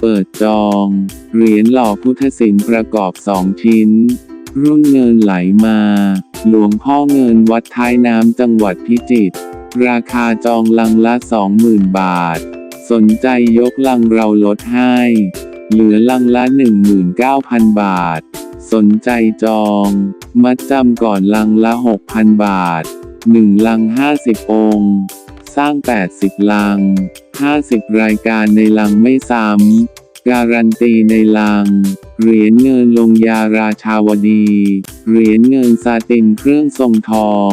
เปิดจอง เหรียญหล่อพุทธศิลป์ประกอบสองชิ้น รุ่นเงินไหลมา หลวงพ่อเงินวัดท้ายน้ำจังหวัดพิจิตร ราคาจองลังละ 20,000 บาท สนใจยกลังเราลดให้ เหลือลังละ 19,000 บาท สนใจจอง มัดจำก่อนลังละ 6,000 บาท 1 ลัง 50 องค์ สร้าง 80 ลัง 50 รายการในลังไม่ซ้ำ การันตีในลัง เหรียญเงินลงยาราชาวดี เหรียญเงินซาตินเครื่องทรงทอง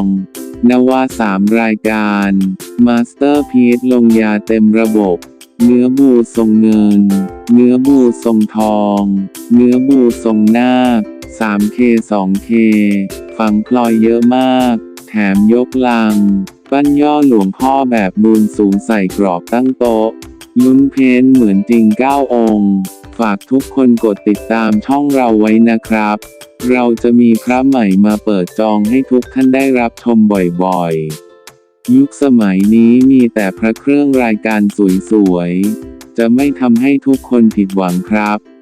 นวาสามรายการ มาสเตอร์พีซลงยาเต็มระบบ เนื้อบูทรงเงิน เนื้อบูทรงทอง เนื้อบูทรงนาค 3K 2K ฝังพลอยเยอะมาก แถมยกลัง ปั้นย่อหลวงพ่อแบบนูนสูงใส่กรอบตั้งโต๊ะ ลุ้นเพ้นเหมือนจริง 9 องค์ ฝากทุกคนกดติดตามช่องเราไว้นะครับ เราจะมีพระใหม่มาเปิดจองให้ทุกท่านได้รับชมบ่อยๆ ยุคสมัยนี้มีแต่พระเครื่องรายการสวยๆ จะไม่ทำให้ทุกคนผิดหวังครับ